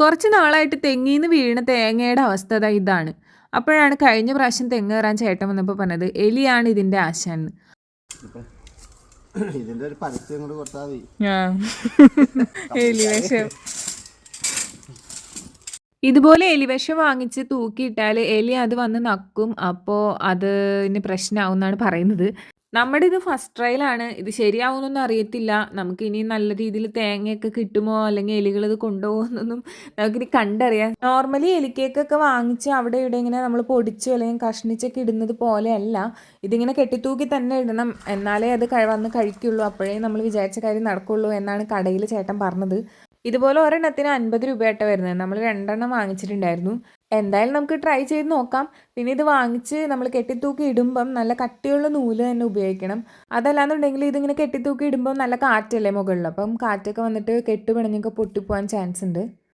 കുറച്ച് നാളായിട്ട് തെങ്ങിന്ന് വീണ തേങ്ങയുടെ അവസ്ഥ ഇതാണ്. അപ്പോഴാണ് കഴിഞ്ഞ പ്രാവശ്യം തെങ്ങ് കയറാൻ ചേട്ടൻ വന്നപ്പോൾ പറഞ്ഞത് എലിയാണ് ഇതിന്റെ ആശാന്ന് ഇതിന്റെ ഒരു പരസ്യം കൂടി കൊടുത്താൽ മതി. എലി ഇതുപോലെ എലിവിഷം വാങ്ങിച്ച് തൂക്കിയിട്ടാൽ എലി അത് വന്ന് നക്കും അപ്പോൾ അതിന് പ്രശ്നമാവും എന്നാണ് പറയുന്നത്. നമ്മുടെ ഇത് ഫസ്റ്റ് ട്രയലാണ് ഇത് ശരിയാവുമെന്നൊന്നും അറിയത്തില്ല. നമുക്ക് ഇനി നല്ല രീതിയിൽ തേങ്ങയൊക്കെ കിട്ടുമോ? അല്ലെങ്കിൽ എലികൾ ഇത് കൊണ്ടുപോകുന്നൊന്നും നമുക്കിനി കണ്ടറിയാം നോർമലി എലിക്കേക്കൊക്കെ വാങ്ങിച്ച് അവിടെ ഇവിടെ ഇങ്ങനെ നമ്മൾ പൊടിച്ചോ അല്ലെങ്കിൽ കഷ്ണിച്ചൊക്കെ ഇടുന്നത് പോലെയല്ല. ഇതിങ്ങനെ കെട്ടിത്തൂക്കി തന്നെ ഇടണം. എന്നാലേ അത് വന്ന് കഴിക്കുള്ളൂ. അപ്പോഴേ നമ്മൾ വിചാരിച്ച കാര്യം നടക്കുള്ളൂ എന്നാണ് കടയിൽ ചേട്ടൻ പറഞ്ഞത്. ഇതുപോലെ ഒരെണ്ണത്തിന് അൻപത് രൂപയായിട്ട് വരുന്നത്. നമ്മൾ രണ്ടെണ്ണം വാങ്ങിച്ചിട്ടുണ്ടായിരുന്നു. എന്തായാലും നമുക്ക് ട്രൈ ചെയ്ത് നോക്കാം. പിന്നെ ഇത് വാങ്ങിച്ച് നമ്മൾ കെട്ടിത്തൂക്കി ഇടുമ്പം നല്ല കട്ടിയുള്ള നൂൽ തന്നെ ഉപയോഗിക്കണം. അതല്ലാന്നുണ്ടെങ്കിൽ ഇതിങ്ങനെ കെട്ടിത്തൂക്കി ഇടുമ്പം നല്ല കാറ്റല്ലേ മുകളിൽ? അപ്പം കാറ്റൊക്കെ വന്നിട്ട് കെട്ടുപിണഞ്ഞൊക്കെ പൊട്ടിപ്പോകാൻ ചാൻസ് ഉണ്ട്.